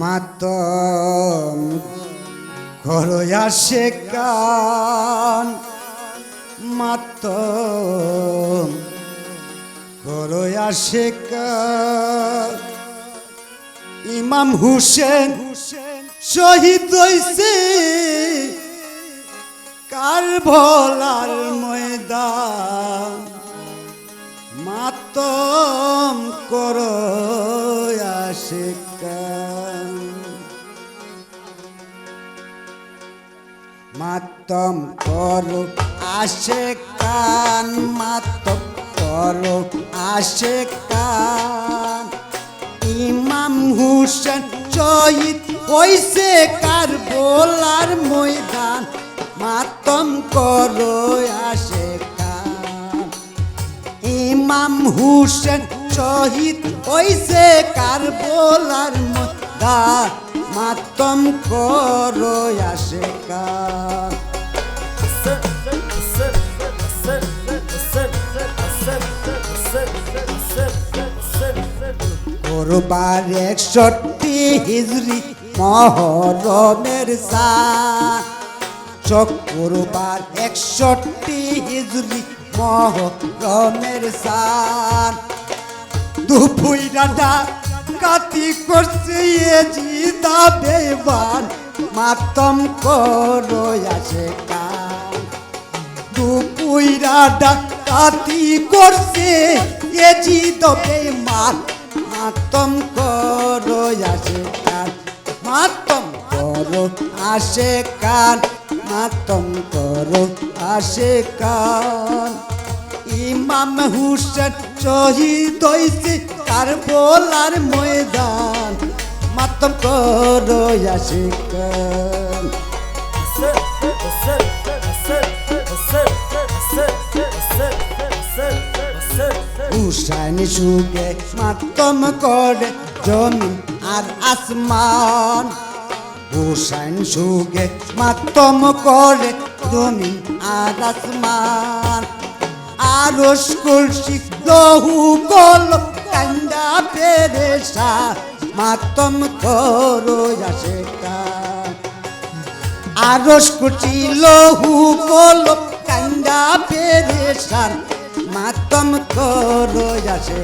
মাতম করয়া সে কান। মাতম করয়া সে কান। ইমাম হুসেন শহীদ হইছে কার ভোলার ময়দান। মাতম করো আশিকান মাতম করো আশিকান ইমাম হুসেন শহীদ হইছে কার বোলার ময়দান, মাতম করো আশিকান ইমাম হুসেন শহীদ হইছে কার বোলার মদা মাতম করো আশেকার করবার একষট্টি হিজরি মহরমের সান চক্রবার একষট্টি হিজরি মহরমের সান দুপুইরাটা কাতি করছে এ জিদা বেবান মাতম করো আসে কান দুপুইরাটা কাতি করছে এ জিদ বেমান মাতম করো, আসে কান মাতম করো, আসে কান মাতম করো, আসে কান ইমাম হুসেন শহীদ হইছে কার বলার ময়দান। মাতম করো, আসে কান হুসাইন সুগে মাতম করে জমিন আর আসমান। হুসাইন সুগে মাতম করে জমিন আর আসমান। আরস কুলসি লহু কল কান্দা পেরেসা মাতম করো আসে আরস কুচি লহু কল কান্দা পেরেসান মাতম করো আসে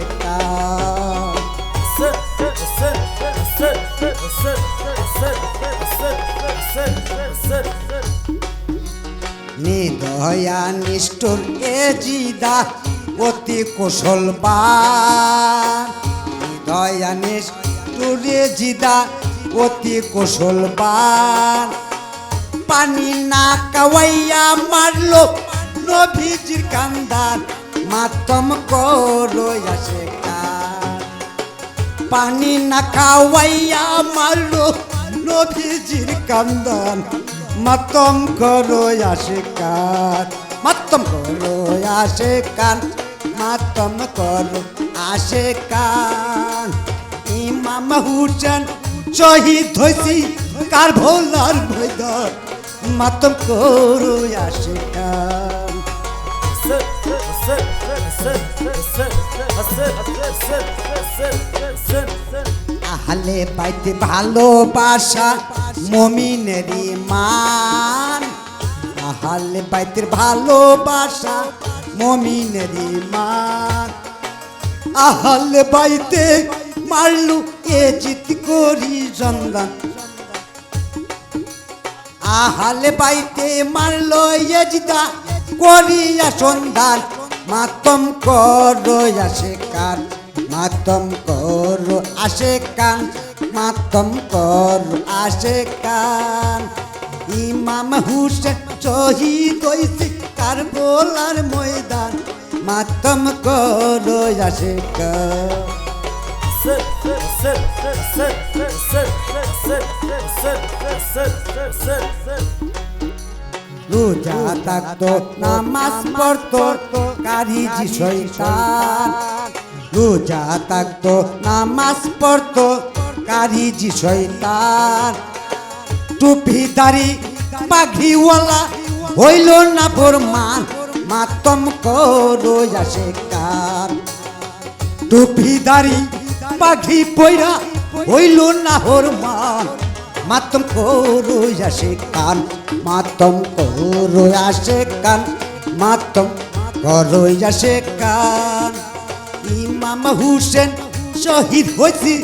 নিদয়া নিষ্ঠুর এ জিদা অতি কুশলবান নিদয়া নিষ্ঠুর এ জিদা অতি কুশলবান পানি না কাওয়াইয়া মারলো নভিজির কান্দার মাতম করো আসে পানি না খাওয়াইয়া মারলো নভিজির কান্দান। মাতম করো আসে কান মাতম করো আসে কান মাতম করো আসে কান ইমাম হুসেন শহীদ হইছি কার ভোলার ভৈদর মাতম করো আসে কান আহলে পাইতে ভালোবাসা মমিনেরই মান। আহলে পাইতে ভালোবাসা মমিনেরই মান। আহলে বাইতে মারলু এ জিত করি সন্ধান আহলে বাইতে মারলো এ জিতা করিয়া সন্ধান। মাতম করো আসে কান মাতম করো আসে কান মাতম করো আসে কান ইমাম হুসেন শহীদ হইছে কার বলার ময়দান মাতম করো আসে কান রোজা থাকতো, নামাজ পড়তো, কারি জি শৈতান রোজা থাকতো, নামাজ পড়তো, কারি জি শৈতান টুপি দাড়ি পাখিওয়ালা হইল না ফোর মা মাতম করো আসে কার টুপি দাড়ি পাখি পয়রা হইল না হোর মান মাতম করু আসে কান, মাতম করু আসে কান, মাতম করু আসে কান। ইমাম হুসেন শহীদ হয়েছি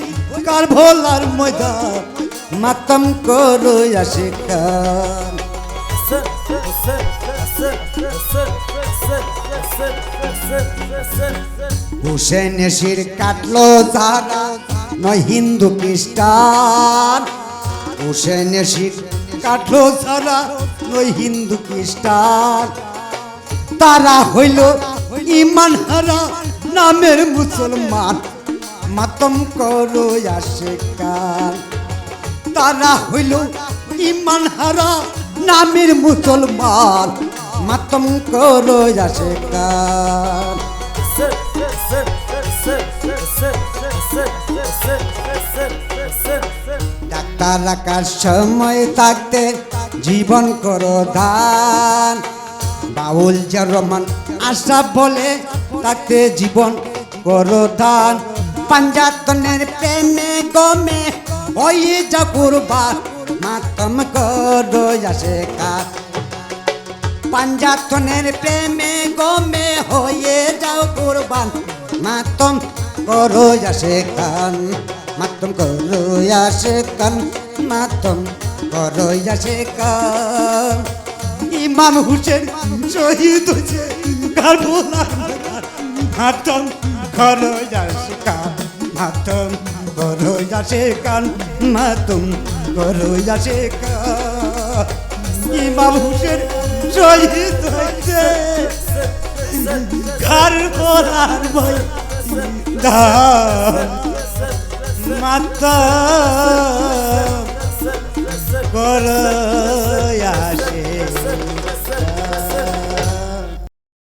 কার ভোলার ময়দান, মাতম করু আসে কান। হুসেন শির কাটলো যারা, নয় হিন্দু খ্রিস্টান। হুসেনে শিখ কাঠল সারা নই হিন্দু খ্রিস্টান তারা হইল ইমান হারা নামের মুসলমান মাতম করো আসে কাল তারা ইমান হারা নামের মুসলমান মাতম করো আসে কাল ডাক্তার রাখার সময় থাকতে জীবন করো দান। বাউল যা রহমান, আশা বলে তাতে জীবন করো দান। পাঞ্জাতনের প্রেমে গমে ওই যা কুরবা মাতম করো আসে কা পাঞ্জাতনের প্রেমে গমে হয়ে যাও কুরবান, মাতম করো আসে কান মাতম করুয়া সে কান মাতম করুয়া সে কান ইমাম হুসেন শহীদ হয়েছে কারবোলা মাতম করুয়া সে কান মাতম করুয়া সে কান মাতম করুয়া সে কান ইমাম হুসেন শহীদ হয়েছে কারবোলার ভয় দা মাতা করা